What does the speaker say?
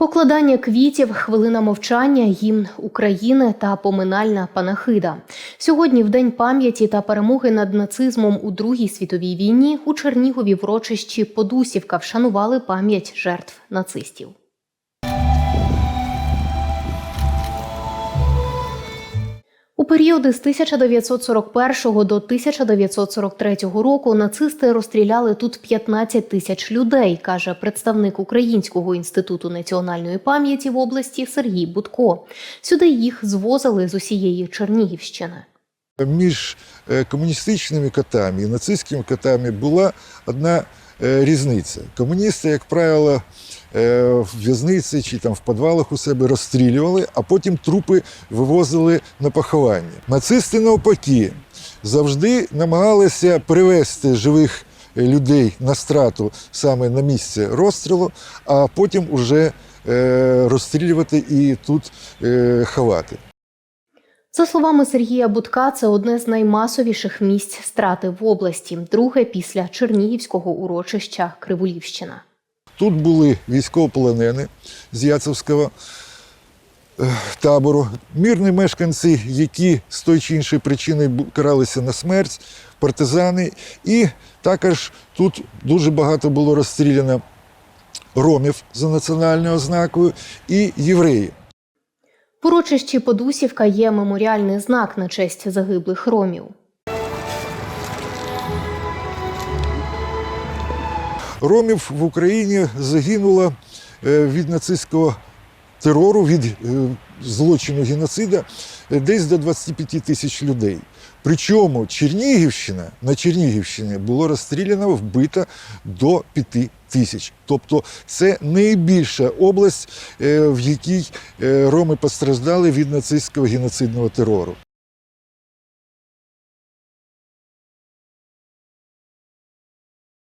Покладання квітів, хвилина мовчання, гімн України та поминальна панахида. Сьогодні, в день пам'яті та перемоги над нацизмом у Другій світовій війні, у Чернігові в рочищі Подусівка вшанували пам'ять жертв нацистів. Періоди з 1941 до 1943 року нацисти розстріляли тут 15 тисяч людей, каже представник Українського інституту національної пам'яті в області Сергій Будко. Сюди їх звозили з усієї Чернігівщини. Між е, комуністичними котами і нацистськими котами була одна різниця. Комуністи, як правило, е, в в'язниці чи там в підвалах у себе розстрілювали, а потім трупи вивозили на поховання. Нацисти навпаки завжди намагалися привезти живих е, людей на страту саме на місце розстрілу, а потім уже е, розстрілювати і тут е, ховати. За словами Сергія Будка, це одне з наймасовіших місць страти в області, друге після Чернігівського урочища Кривулівщина. Тут були військовополонені з Яцевського е, табору, мирні мешканці, які з тої чи іншої причини каралися на смерть, партизани. І також тут дуже багато було розстріляно ромів за національною ознакою і євреїв. В урочищі Подусівка є меморіальний знак на честь загиблих ромів. Ромів в Україні загинуло е, від нацистського терору, від е, злочину геноцида е, десь до 25 тисяч людей. Причому Чернігівщина на Чернігівщині було розстріляно, вбито до 5 тисяч. Тобто це найбільша область, е, в якій роми постраждали від нацистського геноцидного терору.